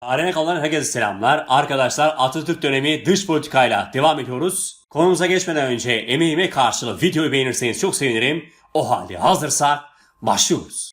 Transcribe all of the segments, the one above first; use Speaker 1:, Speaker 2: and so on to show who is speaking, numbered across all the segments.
Speaker 1: Arena kalan herkese selamlar. Arkadaşlar Atatürk dönemi dış politikayla devam ediyoruz. Konumuza geçmeden önce emeğime karşılık videoyu beğenirseniz çok sevinirim. O halde hazırsak başlıyoruz.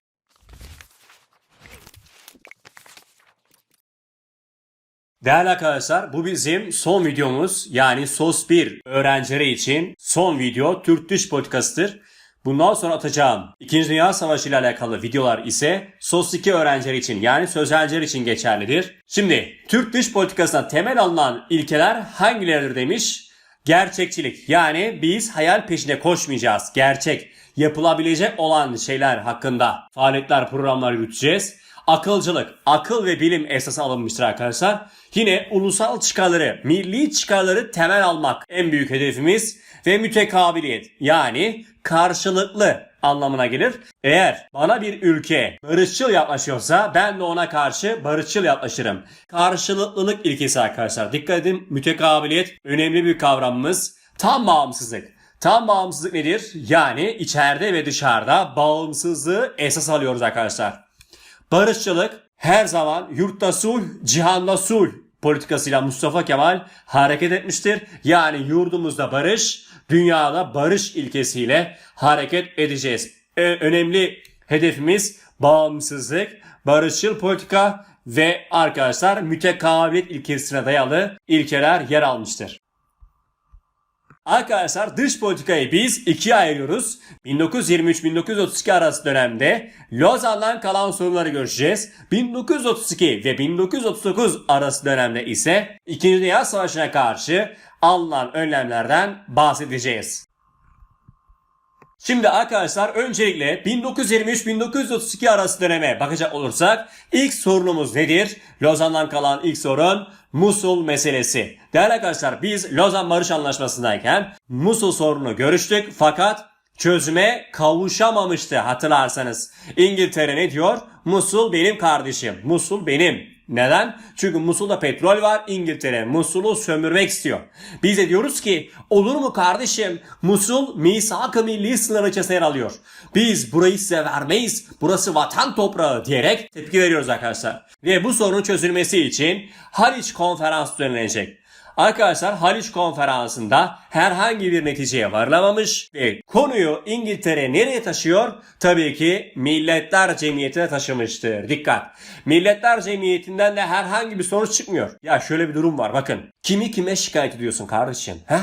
Speaker 1: Değerli arkadaşlar bu bizim son videomuz yani SOS 1 öğrencileri için son video Türk dış politikasıdır. Bundan sonra atacağım 2. Dünya Savaşı ile alakalı videolar ise SOS 2 öğrencileri için yani sözelciler için geçerlidir. Şimdi Türk dış politikasına temel alınan ilkeler hangileridir demiş? Gerçekçilik yani biz hayal peşinde koşmayacağız. Gerçek yapılabilecek olan şeyler hakkında faaliyetler programlar yürüteceğiz. Akılcılık, akıl ve bilim esas alınmıştır arkadaşlar. Yine ulusal çıkarları, milli çıkarları temel almak en büyük hedefimiz ve mütekabiliyet yani karşılıklı anlamına gelir. Eğer bana bir ülke barışçıl yaklaşıyorsa ben de ona karşı barışçıl yaklaşırım. Karşılıklılık ilkesi arkadaşlar. Dikkat edin mütekabiliyet önemli bir kavramımız. Tam bağımsızlık. Tam bağımsızlık nedir? Yani içeride ve dışarıda bağımsızlığı esas alıyoruz arkadaşlar. Barışçılık her zaman yurtta sulh, cihanda sulh politikasıyla Mustafa Kemal hareket etmiştir. Yani yurdumuzda barış, dünyada barış ilkesiyle hareket edeceğiz. Ö- önemli hedefimiz bağımsızlık, barışçıl politika ve arkadaşlar mütekabiliyet ilkesine dayalı ilkeler yer almıştır. Arkadaşlar dış politikayı biz ikiye ayırıyoruz. 1923-1932 arası dönemde Lozan'dan kalan sorunları görüşeceğiz. 1932 ve 1939 arası dönemde ise 2. Dünya Savaşı'na karşı alınan önlemlerden bahsedeceğiz. Şimdi arkadaşlar öncelikle 1923-1932 arası döneme bakacak olursak ilk sorunumuz nedir? Lozan'dan kalan ilk sorun Musul meselesi. Değerli arkadaşlar biz Lozan Barış Anlaşması'ndayken Musul sorunu görüştük fakat çözüme kavuşamamıştı hatırlarsanız. İngiltere ne diyor? Musul benim kardeşim. Musul benim. Neden? Çünkü Musul'da petrol var. İngiltere Musul'u sömürmek istiyor. Biz de diyoruz ki olur mu kardeşim? Musul misak-ı milli sınır içerisinde yer alıyor. Biz burayı size vermeyiz. Burası vatan toprağı diyerek tepki veriyoruz arkadaşlar. Ve bu sorunun çözülmesi için Haliç konferansı düzenlenecek. Arkadaşlar Haliç konferansında herhangi bir neticeye varılamamış ve konuyu İngiltere nereye taşıyor? Tabii ki Milletler Cemiyeti'ne taşımıştır. Dikkat! Milletler Cemiyeti'nden de herhangi bir sonuç çıkmıyor. Ya şöyle bir durum var bakın. Kimi kime şikayet ediyorsun kardeşim? He?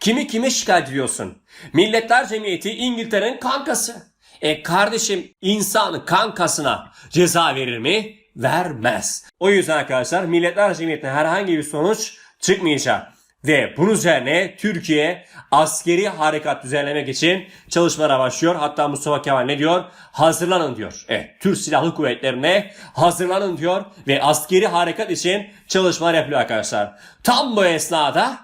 Speaker 1: Kimi kime şikayet ediyorsun? Milletler Cemiyeti İngiltere'nin kankası. E kardeşim insan kankasına ceza verir mi? Vermez. O yüzden arkadaşlar Milletler Cemiyeti'ne herhangi bir sonuç çıkmayacak. Ve bunun üzerine Türkiye askeri harekat düzenlemek için çalışmalara başlıyor. Hatta Mustafa Kemal ne diyor? Hazırlanın diyor. Evet, Türk Silahlı Kuvvetlerine hazırlanın diyor. Ve askeri harekat için çalışmalar yapıyor arkadaşlar. Tam bu esnada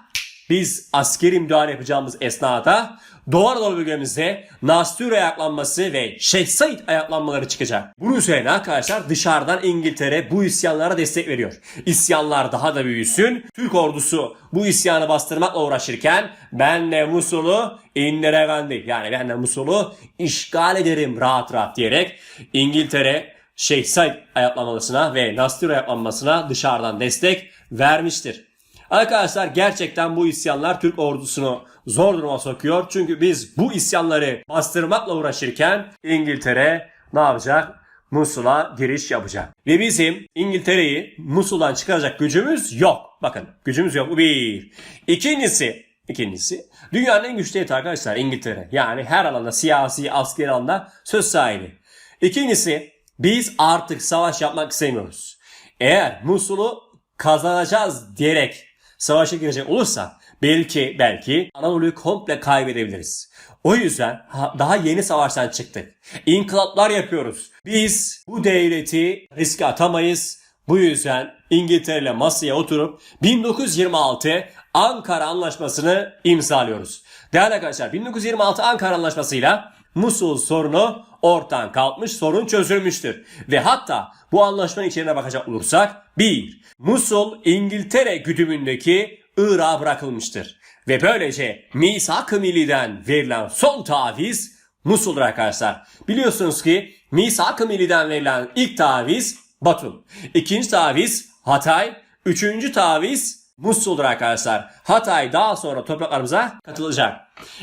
Speaker 1: biz askeri müdahale yapacağımız esnada Doğu Anadolu bölgemizde Nastur ayaklanması ve Şeyh Said ayaklanmaları çıkacak. Bunun üzerine arkadaşlar dışarıdan İngiltere bu isyanlara destek veriyor. İsyanlar daha da büyüsün. Türk ordusu bu isyanı bastırmakla uğraşırken ben de Musul'u indiremendi. Yani ben de Musul'u işgal ederim rahat rahat diyerek İngiltere Şeyh Said ayaklanmasına ve Nastur ayaklanmasına dışarıdan destek vermiştir. Arkadaşlar gerçekten bu isyanlar Türk ordusunu zor duruma sokuyor. Çünkü biz bu isyanları bastırmakla uğraşırken İngiltere ne yapacak? Musul'a giriş yapacak. Ve bizim İngiltere'yi Musul'dan çıkaracak gücümüz yok. Bakın gücümüz yok. Bu bir. İkincisi, ikincisi dünyanın en güçlü devleti arkadaşlar İngiltere. Yani her alanda siyasi, askeri alanda söz sahibi. İkincisi biz artık savaş yapmak istemiyoruz. Eğer Musul'u kazanacağız diyerek savaşa girecek olursa belki belki Anadolu'yu komple kaybedebiliriz. O yüzden ha- daha yeni savaştan çıktık. İnkılaplar yapıyoruz. Biz bu devleti riske atamayız. Bu yüzden İngiltere ile masaya oturup 1926 Ankara Anlaşması'nı imzalıyoruz. Değerli arkadaşlar 1926 Ankara Anlaşması'yla Musul sorunu ortadan kalkmış, sorun çözülmüştür. Ve hatta bu anlaşmanın içeriğine bakacak olursak 1. Musul İngiltere güdümündeki Irak'a bırakılmıştır. Ve böylece Misak-ı Milli'den verilen son taviz Musul'dur arkadaşlar. Biliyorsunuz ki Misak-ı Milli'den verilen ilk taviz Batum. İkinci taviz Hatay. Üçüncü taviz Musul'dur arkadaşlar. Hatay daha sonra topraklarımıza katılacak.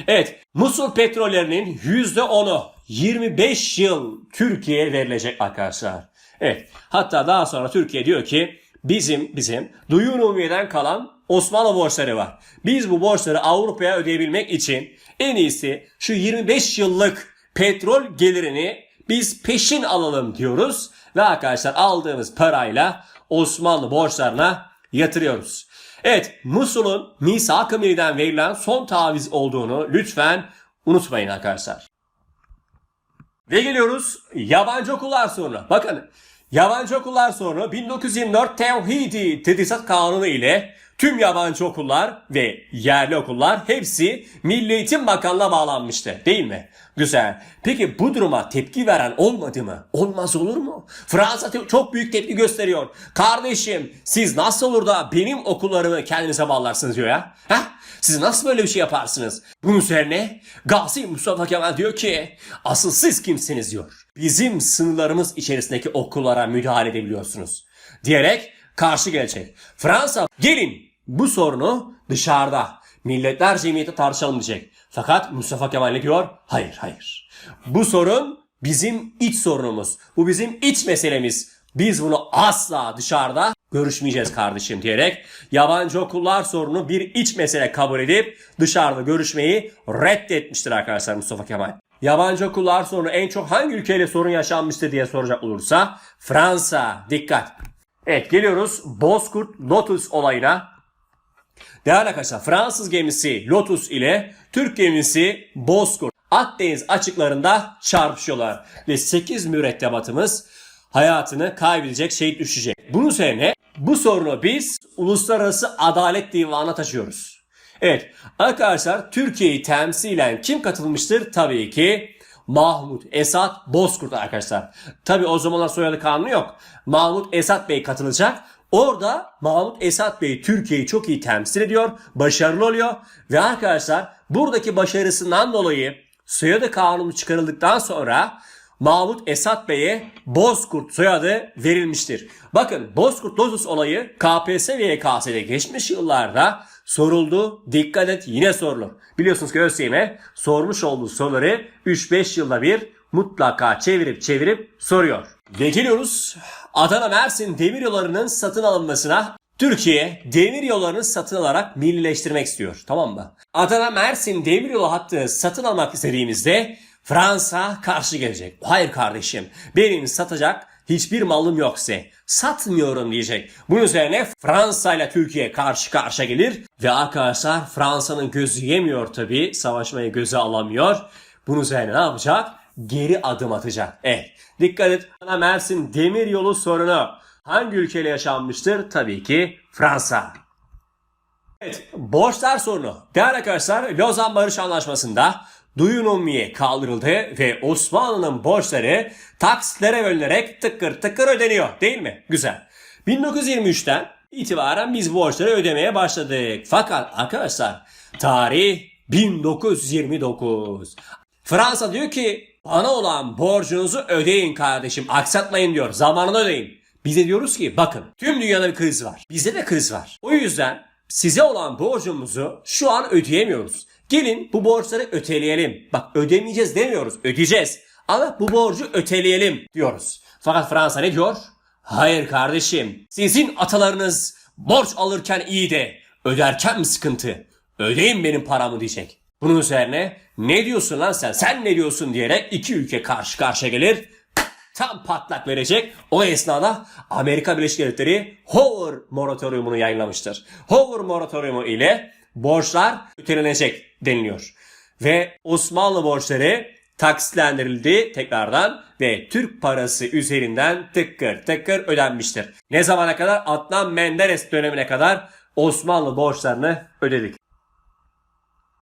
Speaker 1: Evet Musul petrollerinin %10'u 25 yıl Türkiye'ye verilecek arkadaşlar. Evet hatta daha sonra Türkiye diyor ki bizim bizim Duyun Umiye'den kalan Osmanlı borçları var. Biz bu borçları Avrupa'ya ödeyebilmek için en iyisi şu 25 yıllık petrol gelirini biz peşin alalım diyoruz. Ve arkadaşlar aldığımız parayla Osmanlı borçlarına yatırıyoruz. Evet Musul'un Misak-ı verilen son taviz olduğunu lütfen unutmayın arkadaşlar. Ve geliyoruz yabancı okullar sorunu. Bakın yabancı okullar sorunu 1924 Tevhidi Tedrisat Kanunu ile tüm yabancı okullar ve yerli okullar hepsi Milli Eğitim Bakanlığı'na bağlanmıştı değil mi? Güzel. Peki bu duruma tepki veren olmadı mı? Olmaz olur mu? Fransa çok büyük tepki gösteriyor. Kardeşim siz nasıl olur da benim okullarımı kendinize bağlarsınız diyor ya. Heh? Siz nasıl böyle bir şey yaparsınız? Bunun üzerine Gazi Mustafa Kemal diyor ki asıl siz kimsiniz diyor. Bizim sınırlarımız içerisindeki okullara müdahale edebiliyorsunuz. Diyerek karşı gelecek. Fransa gelin bu sorunu dışarıda milletler cemiyeti tartışalım diyecek. Fakat Mustafa Kemal ne diyor? Hayır hayır. Bu sorun bizim iç sorunumuz. Bu bizim iç meselemiz. Biz bunu asla dışarıda görüşmeyeceğiz kardeşim diyerek yabancı okullar sorunu bir iç mesele kabul edip dışarıda görüşmeyi reddetmiştir arkadaşlar Mustafa Kemal. Yabancı okullar sorunu en çok hangi ülkeyle sorun yaşanmıştır diye soracak olursa Fransa. Dikkat. Evet geliyoruz Bozkurt Lotus olayına. Değerli arkadaşlar Fransız gemisi Lotus ile Türk gemisi Bozkurt Akdeniz açıklarında çarpışıyorlar. Ve 8 mürettebatımız hayatını kaybedecek, şehit düşecek. Bunun üzerine bu sorunu biz Uluslararası Adalet Divanı'na taşıyoruz. Evet arkadaşlar Türkiye'yi temsilen kim katılmıştır? Tabii ki Mahmut Esat Bozkurt arkadaşlar. Tabii o zamanlar soyadı kanunu yok. Mahmut Esat Bey katılacak. Orada Mahmut Esat Bey Türkiye'yi çok iyi temsil ediyor. Başarılı oluyor. Ve arkadaşlar buradaki başarısından dolayı soyadı kanunu çıkarıldıktan sonra Mahmut Esat Bey'e Bozkurt soyadı verilmiştir. Bakın Bozkurt Lotus olayı KPSS ve YKS'de geçmiş yıllarda soruldu. Dikkat et yine sorulur. Biliyorsunuz ki ÖSYM sormuş olduğu soruları 3-5 yılda bir mutlaka çevirip çevirip soruyor. Ve geliyoruz Adana Mersin demir yollarının satın alınmasına Türkiye demir yollarını satın alarak millileştirmek istiyor. Tamam mı? Adana Mersin demir yolu hattını satın almak istediğimizde Fransa karşı gelecek. Hayır kardeşim benim satacak hiçbir malım yoksa satmıyorum diyecek. Bunun üzerine Fransa ile Türkiye karşı karşıya gelir ve arkadaşlar Fransa'nın gözü yemiyor tabi savaşmayı göze alamıyor. Bunun üzerine ne yapacak? Geri adım atacak. Evet dikkat et Mersin demir yolu sorunu hangi ülkeyle yaşanmıştır? Tabii ki Fransa. Evet, borçlar sorunu. Değerli arkadaşlar, Lozan Barış Anlaşması'nda duyun ummiye kaldırıldı ve Osmanlı'nın borçları taksitlere bölünerek tıkır tıkır ödeniyor değil mi? Güzel. 1923'ten itibaren biz borçları ödemeye başladık. Fakat arkadaşlar tarih 1929. Fransa diyor ki bana olan borcunuzu ödeyin kardeşim aksatmayın diyor zamanında ödeyin. Biz de diyoruz ki bakın tüm dünyada bir kriz var. Bizde de kriz var. O yüzden size olan borcumuzu şu an ödeyemiyoruz. Gelin bu borçları öteleyelim. Bak ödemeyeceğiz demiyoruz. Ödeyeceğiz. Ama bu borcu öteleyelim diyoruz. Fakat Fransa ne diyor? Hayır kardeşim. Sizin atalarınız borç alırken iyi de öderken mi sıkıntı? Ödeyin benim paramı diyecek. Bunun üzerine ne diyorsun lan sen? Sen ne diyorsun diyerek iki ülke karşı karşıya gelir tam patlak verecek. O esnada Amerika Birleşik Devletleri Hoover moratoriumunu yayınlamıştır. Hoover moratoriumu ile borçlar ötelenecek deniliyor. Ve Osmanlı borçları taksitlendirildi tekrardan ve Türk parası üzerinden tıkır tıkır ödenmiştir. Ne zamana kadar? Adnan Menderes dönemine kadar Osmanlı borçlarını ödedik.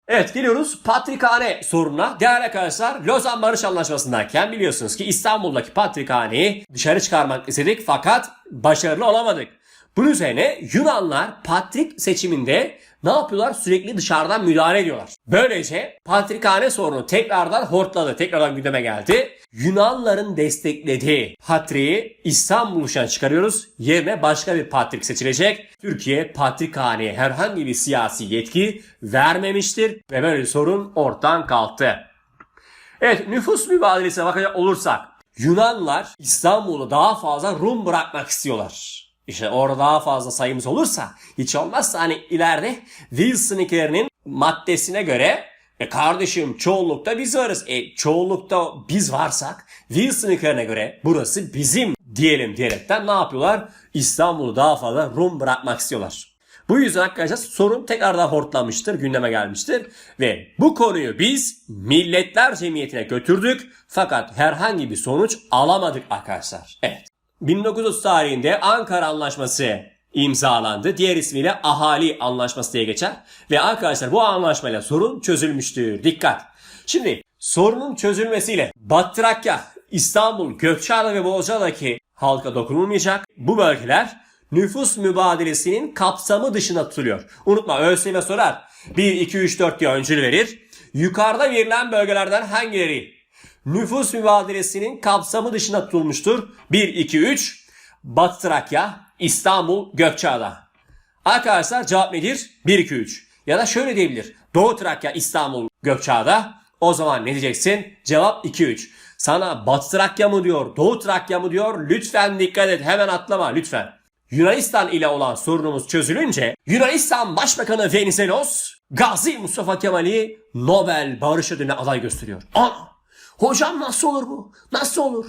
Speaker 1: Evet geliyoruz Patrikhane sorununa. Değerli arkadaşlar Lozan Barış Anlaşması'ndayken biliyorsunuz ki İstanbul'daki Patrikhane'yi dışarı çıkarmak istedik fakat başarılı olamadık. Bunun üzerine Yunanlar Patrik seçiminde ne yapıyorlar? Sürekli dışarıdan müdahale ediyorlar. Böylece Patrikhane sorunu tekrardan hortladı. Tekrardan gündeme geldi. Yunanların desteklediği Patriği İstanbul dışına çıkarıyoruz. Yerine başka bir Patrik seçilecek. Türkiye Patrikhane'ye herhangi bir siyasi yetki vermemiştir ve böyle sorun ortadan kalktı. Evet nüfus mübadelesine bakacak olursak Yunanlar İstanbul'u daha fazla Rum bırakmak istiyorlar. İşte orada daha fazla sayımız olursa hiç olmazsa hani ileride Wilson'inkilerinin maddesine göre e kardeşim çoğunlukta biz varız. E çoğunlukta biz varsak Wilson'inkilerine göre burası bizim diyelim diyerekten ne yapıyorlar? İstanbul'u daha fazla Rum bırakmak istiyorlar. Bu yüzden arkadaşlar sorun tekrardan hortlamıştır, gündeme gelmiştir. Ve bu konuyu biz Milletler Cemiyeti'ne götürdük. Fakat herhangi bir sonuç alamadık arkadaşlar. Evet. 1930 tarihinde Ankara Anlaşması imzalandı. Diğer ismiyle Ahali Anlaşması diye geçer. Ve arkadaşlar bu anlaşmayla sorun çözülmüştür. Dikkat. Şimdi sorunun çözülmesiyle Batı Trakya, İstanbul, Gökçeada ve Bozcaada'daki halka dokunulmayacak. Bu bölgeler nüfus mübadelesinin kapsamı dışında tutuluyor. Unutma ÖSYM sorar. 1, 2, 3, 4 diye öncül verir. Yukarıda verilen bölgelerden hangileri nüfus mübadelesinin kapsamı dışında tutulmuştur? 1, 2, 3 Batı Trakya, İstanbul, Gökçeada. Arkadaşlar cevap nedir? 1, 2, 3. Ya da şöyle diyebilir. Doğu Trakya, İstanbul, Gökçeada. O zaman ne diyeceksin? Cevap 2, 3. Sana Batı Trakya mı diyor, Doğu Trakya mı diyor? Lütfen dikkat et. Hemen atlama lütfen. Yunanistan ile olan sorunumuz çözülünce Yunanistan Başbakanı Venizelos Gazi Mustafa Kemal'i Nobel Barış Ödülü'ne aday gösteriyor. Ana! Hocam nasıl olur bu? Nasıl olur?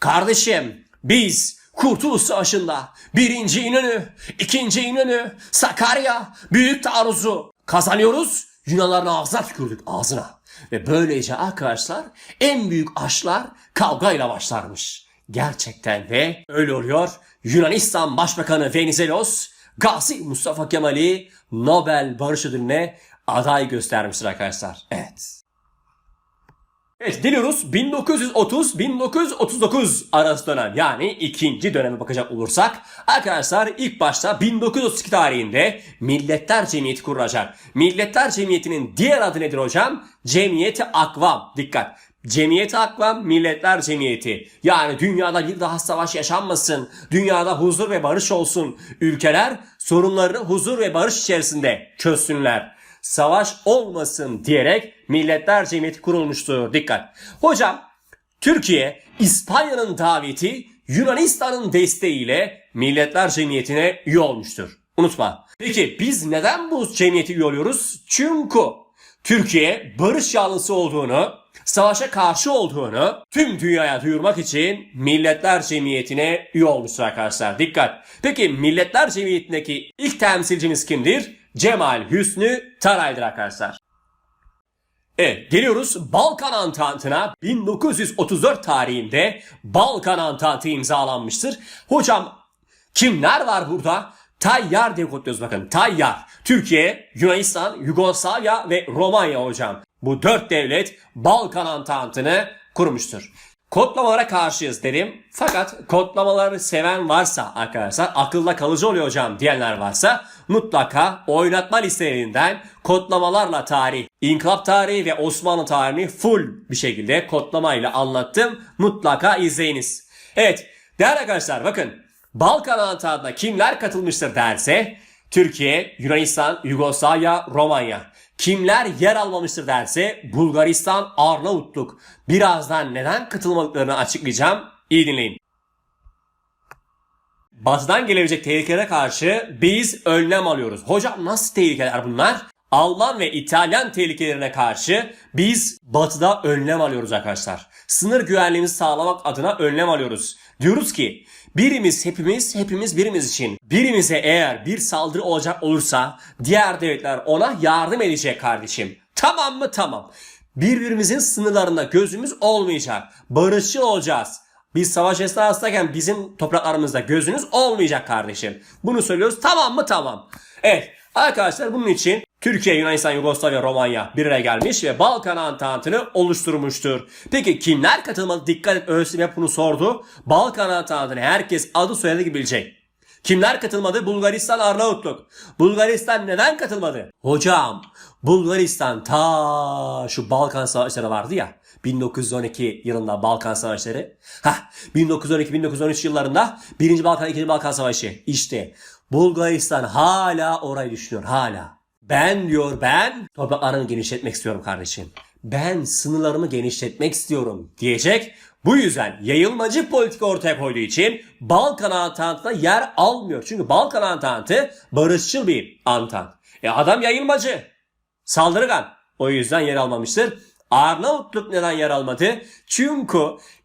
Speaker 1: Kardeşim biz Kurtuluş Savaşı'nda birinci İnönü, ikinci İnönü, Sakarya, Büyük Taarruz'u kazanıyoruz. Yunanların ağzına tükürdük ağzına. Ve böylece arkadaşlar en büyük aşklar kavgayla başlarmış. Gerçekten de öyle oluyor. Yunanistan Başbakanı Venizelos Gazi Mustafa Kemal'i Nobel Barış Ödülü'ne aday göstermiştir arkadaşlar. Evet. Evet geliyoruz 1930-1939 arası dönem yani ikinci döneme bakacak olursak arkadaşlar ilk başta 1932 tarihinde Milletler Cemiyeti kurulacak. Milletler Cemiyeti'nin diğer adı nedir hocam? Cemiyeti Akvam. Dikkat. Cemiyeti Akvam Milletler Cemiyeti. Yani dünyada bir daha savaş yaşanmasın. Dünyada huzur ve barış olsun. Ülkeler sorunlarını huzur ve barış içerisinde çözsünler savaş olmasın diyerek Milletler Cemiyeti kurulmuştur. Dikkat. Hocam Türkiye İspanya'nın daveti Yunanistan'ın desteğiyle Milletler Cemiyeti'ne üye olmuştur. Unutma. Peki biz neden bu cemiyete üye oluyoruz? Çünkü Türkiye barış yanlısı olduğunu, savaşa karşı olduğunu tüm dünyaya duyurmak için Milletler Cemiyeti'ne üye olmuştur arkadaşlar. Dikkat. Peki Milletler Cemiyeti'ndeki ilk temsilcimiz kimdir? Cemal Hüsnü Taray'dır arkadaşlar. Evet geliyoruz Balkan Antantı'na 1934 tarihinde Balkan Antantı imzalanmıştır. Hocam kimler var burada? Tayyar diye kodluyoruz bakın. Tayyar. Türkiye, Yunanistan, Yugoslavya ve Romanya hocam. Bu dört devlet Balkan Antantı'nı kurmuştur. Kodlamalara karşıyız derim. Fakat kodlamaları seven varsa arkadaşlar akılda kalıcı oluyor hocam diyenler varsa mutlaka oynatma listelerinden kodlamalarla tarih, inkılap tarihi ve Osmanlı tarihini full bir şekilde kodlamayla anlattım. Mutlaka izleyiniz. Evet değerli arkadaşlar bakın Balkan Antantı'na kimler katılmıştır derse Türkiye, Yunanistan, Yugoslavya, Romanya. Kimler yer almamıştır derse Bulgaristan, Arnavutluk. Birazdan neden katılmadıklarını açıklayacağım. İyi dinleyin. Batıdan gelebilecek tehlikelere karşı biz önlem alıyoruz. Hocam nasıl tehlikeler bunlar? Alman ve İtalyan tehlikelerine karşı biz batıda önlem alıyoruz arkadaşlar. Sınır güvenliğimizi sağlamak adına önlem alıyoruz. Diyoruz ki birimiz hepimiz hepimiz birimiz için. Birimize eğer bir saldırı olacak olursa diğer devletler ona yardım edecek kardeşim. Tamam mı? Tamam. Birbirimizin sınırlarında gözümüz olmayacak. Barışçıl olacağız. Biz savaş esnasındayken bizim topraklarımızda gözünüz olmayacak kardeşim. Bunu söylüyoruz. Tamam mı? Tamam. Evet. Arkadaşlar bunun için Türkiye, Yunanistan, Yugoslavya, Romanya bir araya gelmiş ve Balkan Antantı'nı oluşturmuştur. Peki kimler katılmadı? Dikkat et ÖSYM hep bunu sordu. Balkan Antantı'nı herkes adı soyadı gibi bilecek. Kimler katılmadı? Bulgaristan, Arnavutluk. Bulgaristan neden katılmadı? Hocam, Bulgaristan ta şu Balkan savaşları vardı ya. 1912 yılında Balkan Savaşları. Hah 1912-1913 yıllarında 1. Balkan 2. Balkan Savaşı. İşte Bulgaristan hala orayı düşünüyor hala. Ben diyor ben topraklarını genişletmek istiyorum kardeşim. Ben sınırlarımı genişletmek istiyorum diyecek. Bu yüzden yayılmacı politika ortaya koyduğu için Balkan Antantı'na yer almıyor. Çünkü Balkan Antantı barışçıl bir antant. E adam yayılmacı. Saldırgan. O yüzden yer almamıştır. Arnavutluk neden yer almadı? Çünkü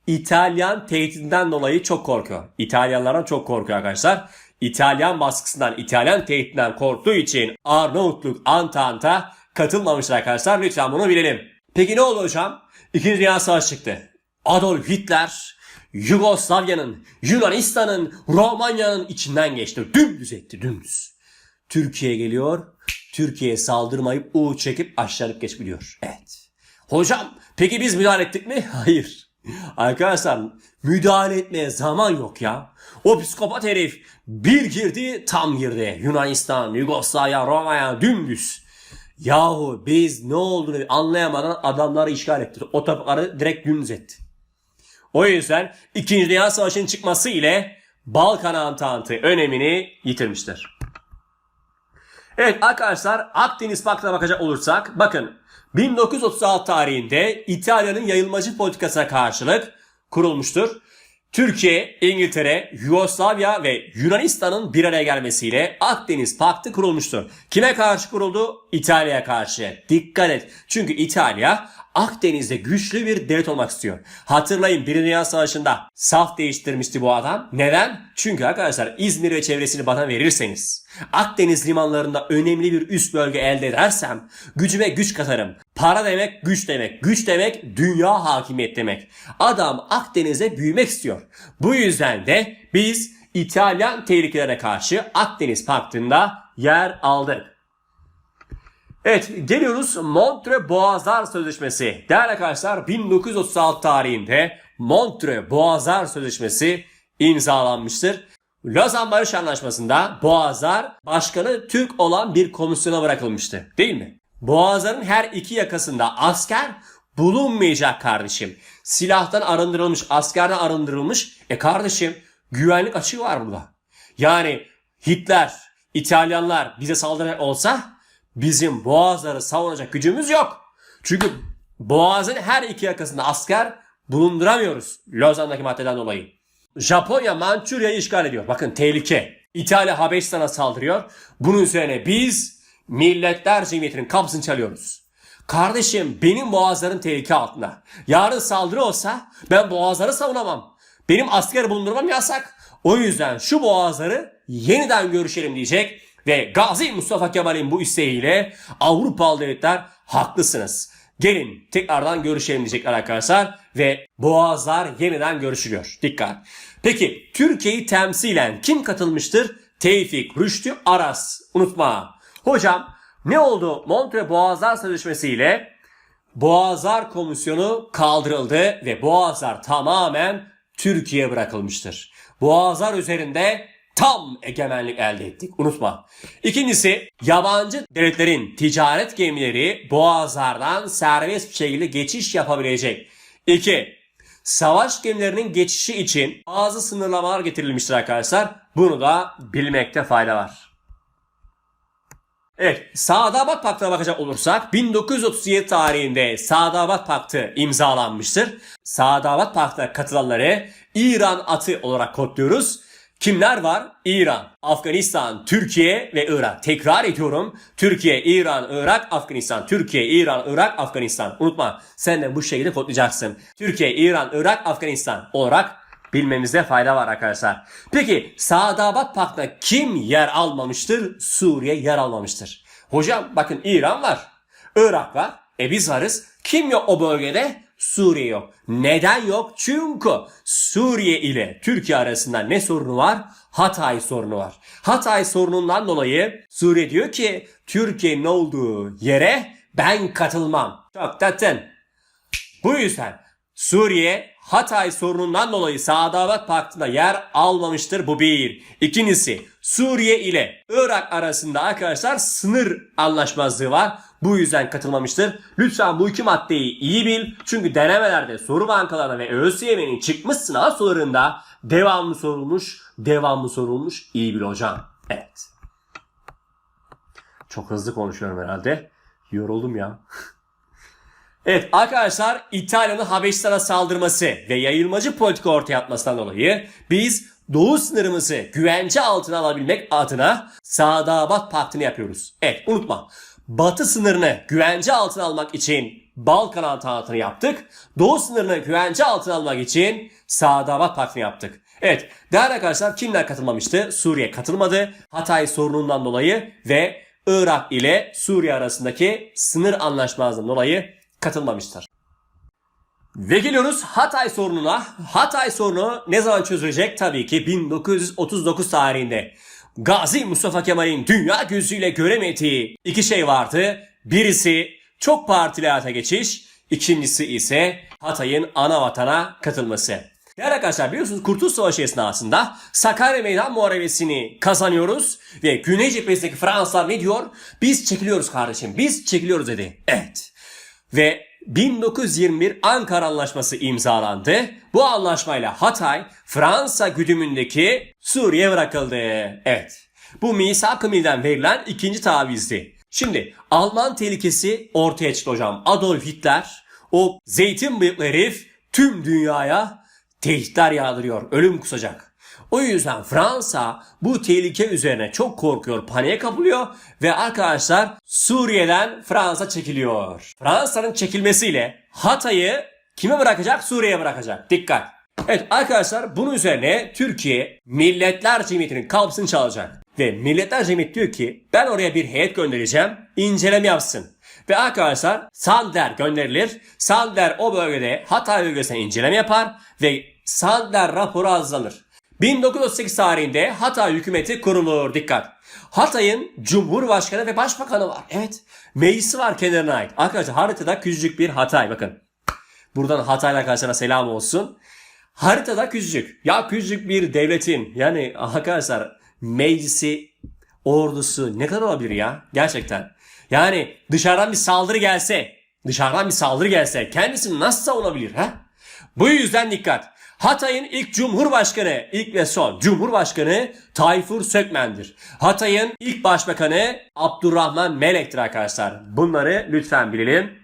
Speaker 1: İtalyan tehdidinden dolayı çok korkuyor. İtalyanlardan çok korkuyor arkadaşlar. İtalyan baskısından, İtalyan tehdidinden korktuğu için Arnavutluk Antant'a katılmamışlar arkadaşlar. Lütfen bunu bilelim. Peki ne oldu hocam? İkinci Dünya Savaşı çıktı. Adolf Hitler Yugoslavya'nın, Yunanistan'ın, Romanya'nın içinden geçti. Dümdüz etti dümdüz. Türkiye geliyor. Türkiye'ye saldırmayıp U çekip aşağılık geçbiliyor. Evet. Hocam peki biz müdahale ettik mi? Hayır. Arkadaşlar müdahale etmeye zaman yok ya. O psikopat herif bir girdi tam girdi. Yunanistan, Yugoslavya, Romanya dümdüz. Yahu biz ne olduğunu anlayamadan adamları işgal etti. O toprakları direkt dümdüz etti. O yüzden 2. Dünya Savaşı'nın çıkması ile Balkan Antantı önemini yitirmiştir. Evet arkadaşlar Akdeniz Paktı'na bakacak olursak bakın 1936 tarihinde İtalya'nın yayılmacı politikasına karşılık kurulmuştur. Türkiye, İngiltere, Yugoslavya ve Yunanistan'ın bir araya gelmesiyle Akdeniz Paktı kurulmuştur. Kime karşı kuruldu? İtalya'ya karşı. Dikkat et. Çünkü İtalya Akdeniz'de güçlü bir devlet olmak istiyor. Hatırlayın Birinci Dünya Savaşı'nda saf değiştirmişti bu adam. Neden? Çünkü arkadaşlar İzmir ve çevresini bana verirseniz Akdeniz limanlarında önemli bir üst bölge elde edersem gücüme güç katarım. Para demek güç demek. Güç demek dünya hakimiyet demek. Adam Akdeniz'e büyümek istiyor. Bu yüzden de biz İtalyan tehlikelere karşı Akdeniz Paktı'nda yer aldık. Evet geliyoruz Montreux Boğazlar Sözleşmesi. Değerli arkadaşlar 1936 tarihinde Montreux Boğazlar Sözleşmesi imzalanmıştır. Lozan Barış Anlaşması'nda Boğazlar başkanı Türk olan bir komisyona bırakılmıştı. Değil mi? Boğazların her iki yakasında asker bulunmayacak kardeşim. Silahtan arındırılmış, askerden arındırılmış. E kardeşim güvenlik açığı var burada. Yani Hitler, İtalyanlar bize saldıracak olsa bizim boğazları savunacak gücümüz yok. Çünkü boğazın her iki yakasında asker bulunduramıyoruz. Lozan'daki maddeden dolayı. Japonya Mançurya'yı işgal ediyor. Bakın tehlike. İtalya Habeşistan'a saldırıyor. Bunun üzerine biz Milletler Cemiyeti'nin kapısını çalıyoruz. Kardeşim benim boğazlarım tehlike altında. Yarın saldırı olsa ben boğazları savunamam. Benim asker bulundurmam yasak. O yüzden şu boğazları yeniden görüşelim diyecek ve Gazi Mustafa Kemal'in bu isteğiyle Avrupalı devletler haklısınız. Gelin tekrardan görüşelim diyecekler arkadaşlar ve boğazlar yeniden görüşülüyor. Dikkat. Peki Türkiye'yi temsilen kim katılmıştır? Tevfik Rüştü Aras. Unutma. Hocam ne oldu? Montre Boğazlar Sözleşmesi ile Boğazlar Komisyonu kaldırıldı ve Boğazlar tamamen Türkiye'ye bırakılmıştır. Boğazlar üzerinde tam egemenlik elde ettik. Unutma. İkincisi yabancı devletlerin ticaret gemileri boğazlardan serbest bir şekilde geçiş yapabilecek. İki, savaş gemilerinin geçişi için bazı sınırlamalar getirilmiştir arkadaşlar. Bunu da bilmekte fayda var. Evet, Sadabat Paktı'na bakacak olursak 1937 tarihinde Sadabat Paktı imzalanmıştır. Sadabat Paktı'na katılanları İran atı olarak kodluyoruz. Kimler var? İran, Afganistan, Türkiye ve Irak. Tekrar ediyorum. Türkiye, İran, Irak, Afganistan. Türkiye, İran, Irak, Afganistan. Unutma sen de bu şekilde kodlayacaksın. Türkiye, İran, Irak, Afganistan olarak bilmemizde fayda var arkadaşlar. Peki Sadabat Paktı'na kim yer almamıştır? Suriye yer almamıştır. Hocam bakın İran var. Irak var. E biz varız. Kim yok o bölgede? Suriye yok. Neden yok? Çünkü Suriye ile Türkiye arasında ne sorunu var? Hatay sorunu var. Hatay sorunundan dolayı Suriye diyor ki Türkiye'nin olduğu yere ben katılmam. Çok tatın. Bu yüzden Suriye Hatay sorunundan dolayı Sadavat Paktı'nda yer almamıştır. Bu bir. İkincisi Suriye ile Irak arasında arkadaşlar sınır anlaşmazlığı var. Bu yüzden katılmamıştır. Lütfen bu iki maddeyi iyi bil. Çünkü denemelerde, soru bankalarında ve ÖSYM'nin çıkmış sınav sorularında devamlı sorulmuş, devamlı sorulmuş. İyi bil hocam. Evet. Çok hızlı konuşuyorum herhalde. Yoruldum ya. Evet arkadaşlar İtalya'nın Habeşistan'a saldırması ve yayılmacı politika ortaya atmasından dolayı biz doğu sınırımızı güvence altına alabilmek adına Sadabat Paktı'nı yapıyoruz. Evet unutma batı sınırını güvence altına almak için Balkan Antalya'sını yaptık. Doğu sınırını güvence altına almak için Sadabat Paktı'nı yaptık. Evet değerli arkadaşlar kimler katılmamıştı? Suriye katılmadı. Hatay sorunundan dolayı ve Irak ile Suriye arasındaki sınır anlaşmazlığından dolayı katılmamıştır. Ve geliyoruz Hatay sorununa. Hatay sorunu ne zaman çözülecek? Tabii ki 1939 tarihinde. Gazi Mustafa Kemal'in dünya gözüyle göremediği iki şey vardı. Birisi çok partili hayata geçiş, ikincisi ise Hatay'ın ana vatana katılması. Değerli arkadaşlar biliyorsunuz Kurtuluş Savaşı esnasında Sakarya Meydan Muharebesi'ni kazanıyoruz ve Güney cephesindeki Fransızlar ne diyor? Biz çekiliyoruz kardeşim, biz çekiliyoruz dedi. Evet. Ve 1921 Ankara Anlaşması imzalandı. Bu anlaşmayla Hatay Fransa güdümündeki Suriye bırakıldı. Evet. Bu misak-ı milden verilen ikinci tavizdi. Şimdi Alman tehlikesi ortaya çıktı hocam. Adolf Hitler o zeytin bıyıklı herif tüm dünyaya tehditler yağdırıyor. Ölüm kusacak. O yüzden Fransa bu tehlike üzerine çok korkuyor, paniğe kapılıyor ve arkadaşlar Suriye'den Fransa çekiliyor. Fransa'nın çekilmesiyle Hatay'ı kime bırakacak? Suriye'ye bırakacak. Dikkat. Evet arkadaşlar bunun üzerine Türkiye Milletler Cemiyeti'nin kapısını çalacak. Ve Milletler Cemiyeti diyor ki ben oraya bir heyet göndereceğim, inceleme yapsın. Ve arkadaşlar Sander gönderilir. Sander o bölgede Hatay bölgesine inceleme yapar ve Sander raporu hazırlanır. 1938 tarihinde Hatay hükümeti kurulur. Dikkat. Hatay'ın Cumhurbaşkanı ve Başbakanı var. Evet. Meclisi var kenarına ait. Arkadaşlar haritada küçücük bir Hatay. Bakın. Buradan Hatay arkadaşlarına selam olsun. Haritada küçücük. Ya küçücük bir devletin yani arkadaşlar meclisi, ordusu ne kadar olabilir ya? Gerçekten. Yani dışarıdan bir saldırı gelse, dışarıdan bir saldırı gelse kendisini nasıl savunabilir ha? Bu yüzden dikkat. Hatay'ın ilk Cumhurbaşkanı, ilk ve son Cumhurbaşkanı Tayfur Sökmen'dir. Hatay'ın ilk başbakanı Abdurrahman Melek'tir arkadaşlar. Bunları lütfen bilelim.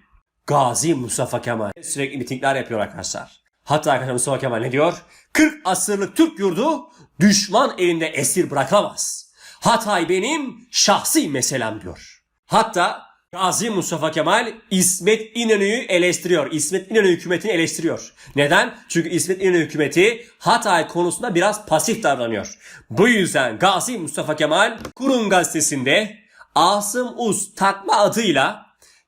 Speaker 1: Gazi Mustafa Kemal sürekli mitingler yapıyor arkadaşlar. Hatta arkadaşlar Mustafa Kemal ne diyor? 40 asırlık Türk yurdu düşman elinde esir bırakamaz. Hatay benim şahsi meselem diyor. Hatta Gazi Mustafa Kemal İsmet İnönü'yü eleştiriyor. İsmet İnönü hükümetini eleştiriyor. Neden? Çünkü İsmet İnönü hükümeti Hatay konusunda biraz pasif davranıyor. Bu yüzden Gazi Mustafa Kemal Kurum gazetesinde Asım Uz takma adıyla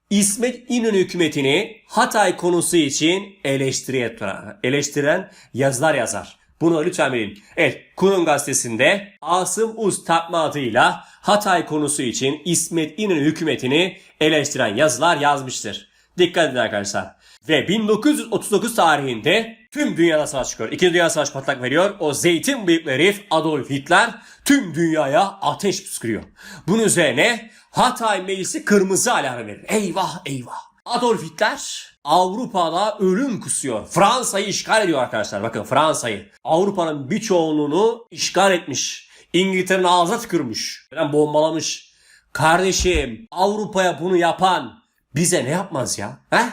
Speaker 1: İsmet İnönü hükümetini Hatay konusu için eleştiriye, eleştiren yazılar yazar. Bunu lütfen bilin. Evet, Kurum gazetesinde Asım Uz takma adıyla Hatay konusu için İsmet İnönü hükümetini eleştiren yazılar yazmıştır. Dikkat edin arkadaşlar. Ve 1939 tarihinde tüm dünyada savaş çıkıyor. İkinci Dünya Savaşı patlak veriyor. O zeytin bıyıklı herif Adolf Hitler tüm dünyaya ateş püskürüyor. Bunun üzerine Hatay Meclisi kırmızı alarm verir. Eyvah eyvah. Adolf Hitler Avrupa'da ölüm kusuyor. Fransa'yı işgal ediyor arkadaşlar. Bakın Fransa'yı. Avrupa'nın birçoğunluğunu işgal etmiş. İngiltere'nin ağzına tükürmüş. Bombalamış. Kardeşim Avrupa'ya bunu yapan bize ne yapmaz ya? He?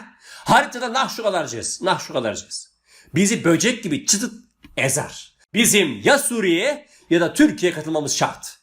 Speaker 1: Haritada nah şu kadarcağız. Nah şu kadarcağız. Bizi böcek gibi çıtıt ezer. Bizim ya Suriye ya da Türkiye katılmamız şart.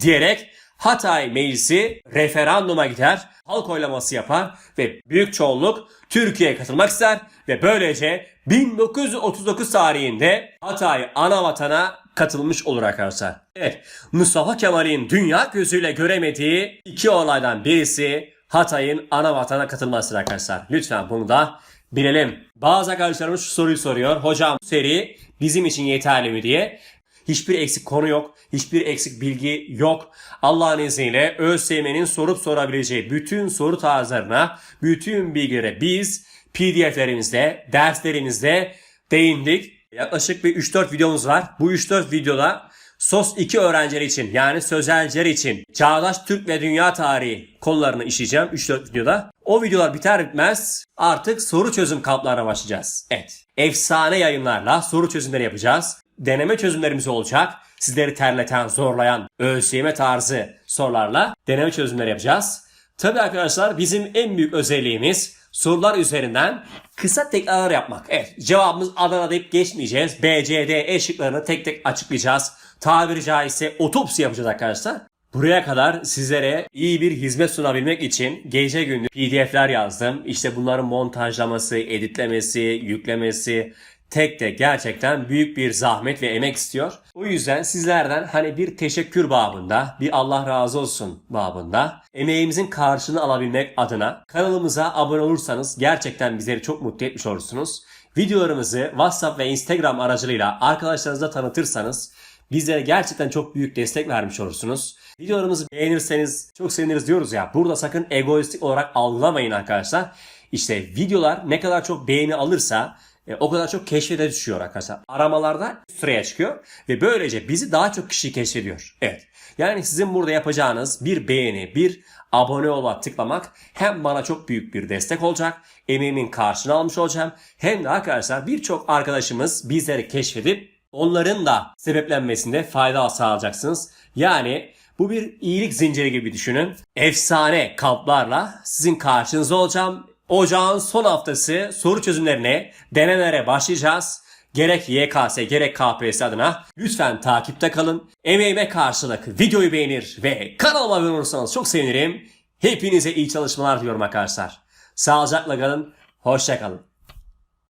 Speaker 1: Diyerek Hatay Meclisi referanduma gider, halk oylaması yapar ve büyük çoğunluk Türkiye'ye katılmak ister ve böylece 1939 tarihinde Hatay ana vatana katılmış olur arkadaşlar. Evet, Mustafa Kemal'in dünya gözüyle göremediği iki olaydan birisi Hatay'ın ana vatana katılmasıdır arkadaşlar. Lütfen bunu da bilelim. Bazı arkadaşlarımız şu soruyu soruyor. Hocam seri bizim için yeterli mi diye. Hiçbir eksik konu yok. Hiçbir eksik bilgi yok. Allah'ın izniyle ÖSYM'nin sorup sorabileceği bütün soru tarzlarına, bütün bilgilere biz PDF'lerimizde, derslerimizde değindik. Yaklaşık bir 3-4 videomuz var. Bu 3-4 videoda SOS 2 öğrencileri için yani sözelciler için çağdaş Türk ve dünya tarihi konularını işleyeceğim 3-4 videoda. O videolar biter bitmez artık soru çözüm kamplarına başlayacağız. Evet. Efsane yayınlarla soru çözümleri yapacağız. Deneme çözümlerimiz olacak. Sizleri terleten, zorlayan, ÖSYM tarzı sorularla deneme çözümleri yapacağız. Tabii arkadaşlar bizim en büyük özelliğimiz sorular üzerinden kısa tekrarlar yapmak. Evet cevabımız Adana deyip geçmeyeceğiz. B, C, D, E şıklarını tek tek açıklayacağız. Tabiri caizse otopsi yapacağız arkadaşlar. Buraya kadar sizlere iyi bir hizmet sunabilmek için gece gündüz PDF'ler yazdım. İşte bunların montajlaması, editlemesi, yüklemesi tek tek gerçekten büyük bir zahmet ve emek istiyor. O yüzden sizlerden hani bir teşekkür babında, bir Allah razı olsun babında emeğimizin karşılığını alabilmek adına kanalımıza abone olursanız gerçekten bizleri çok mutlu etmiş olursunuz. Videolarımızı WhatsApp ve Instagram aracılığıyla arkadaşlarınıza tanıtırsanız bizlere gerçekten çok büyük destek vermiş olursunuz. Videolarımızı beğenirseniz çok seviniriz diyoruz ya. Burada sakın egoistik olarak algılamayın arkadaşlar. İşte videolar ne kadar çok beğeni alırsa e, o kadar çok keşfete düşüyor arkadaşlar. Aramalarda sıraya çıkıyor ve böylece bizi daha çok kişi keşfediyor. Evet. Yani sizin burada yapacağınız bir beğeni, bir abone olma tıklamak hem bana çok büyük bir destek olacak, emeğimin karşılığını almış olacağım. Hem de arkadaşlar birçok arkadaşımız bizleri keşfedip onların da sebeplenmesinde fayda sağlayacaksınız. Yani bu bir iyilik zinciri gibi düşünün. Efsane kamplarla sizin karşınızda olacağım. Ocağın son haftası soru çözümlerine, denemelere başlayacağız. Gerek YKS gerek KPSS adına lütfen takipte kalın. Emeğime karşılık videoyu beğenir ve kanalıma abone olursanız çok sevinirim. Hepinize iyi çalışmalar diyorum arkadaşlar. Sağlıcakla kalın, hoşça kalın.